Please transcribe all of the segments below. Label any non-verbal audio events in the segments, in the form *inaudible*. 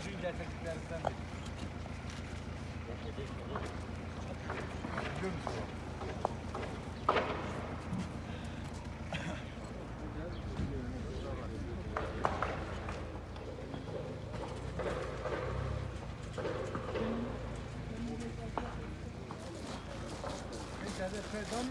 Burcu'nun gerçekliklerinden biri. Biliyor musun? Peygamber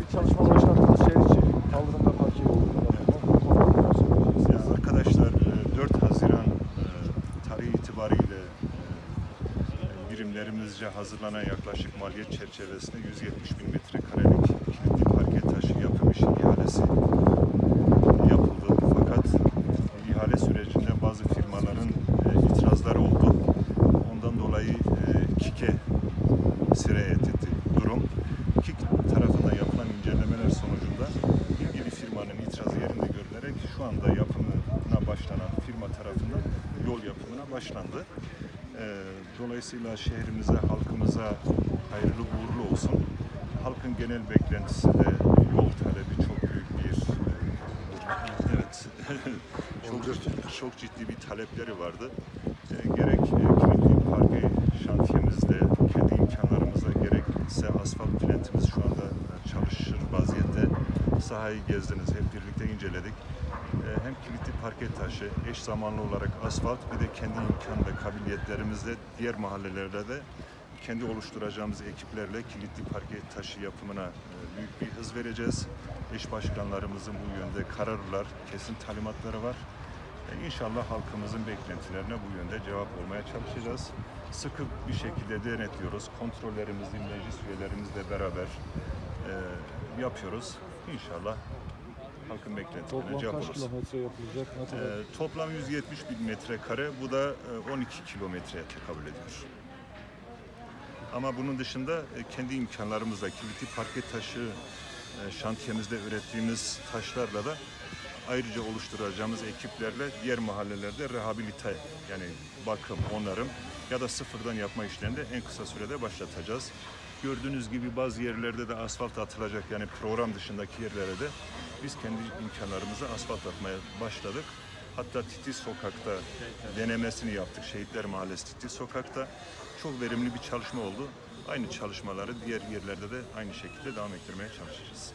Bir çalışma başlattınız şehir içi kaldırımda parke Ya arkadaşlar e, 4 Haziran e, tarihi itibariyle e, birimlerimizce hazırlanan yaklaşık maliyet çerçevesinde 170 bin metrekarelik kilitli parke taşı yapım işi ihalesi yapıldı. Fakat ihale sürecinde bazı firmaların e, itirazları oldu. Ondan dolayı e, KİK'e sirayet etti durum. KİK tarafından yapılan incelemeler sonucunda ilgili firmanın itirazı yerinde görülerek şu anda yapımına başlanan firma tarafından yol yapımına başlandı. Ee, Dolayısıyla şehrimize, halkımıza hayırlı uğurlu olsun. Halkın genel beklentisi de yol talebi çok büyük bir e, evet *laughs* çok, çok ciddi bir talepleri vardı. Ee, gerek e, Kilitli Parkı şantiyemizde kendi imkanlarımızla gerekse asfalt plantimiz şu anda e, çalışır vaziyette. Sahayı gezdiniz, hep birlikte inceledik. Ee, hem kilitli parke taşı, eş zamanlı olarak asfalt bir de kendi imkan ve kabiliyetlerimizle diğer mahallelerde de kendi oluşturacağımız ekiplerle kilitli parke taşı yapımına e, büyük bir hız vereceğiz. Eş başkanlarımızın bu yönde kararlar, kesin talimatları var. İnşallah halkımızın beklentilerine bu yönde cevap olmaya çalışacağız. Sıkı bir şekilde denetliyoruz. Kontrollerimizi meclis üyelerimizle beraber e, yapıyoruz. İnşallah halkın beklentilerine Toplam cevap kaç oluruz. kilometre yapılacak? Ne kadar? E, toplam 170 bin metrekare, bu da e, 12 kilometreye tekabül ediyor. Ama bunun dışında e, kendi imkanlarımızla kilitli parke taşı e, şantiyemizde ürettiğimiz taşlarla da ayrıca oluşturacağımız ekiplerle diğer mahallelerde rehabilite yani bakım, onarım ya da sıfırdan yapma işlerini de en kısa sürede başlatacağız. Gördüğünüz gibi bazı yerlerde de asfalt atılacak yani program dışındaki yerlere de biz kendi imkanlarımızla asfalt atmaya başladık. Hatta Titiz Sokak'ta denemesini yaptık. Şehitler Mahallesi Titiz Sokak'ta. Çok verimli bir çalışma oldu. Aynı çalışmaları diğer yerlerde de aynı şekilde devam ettirmeye çalışacağız.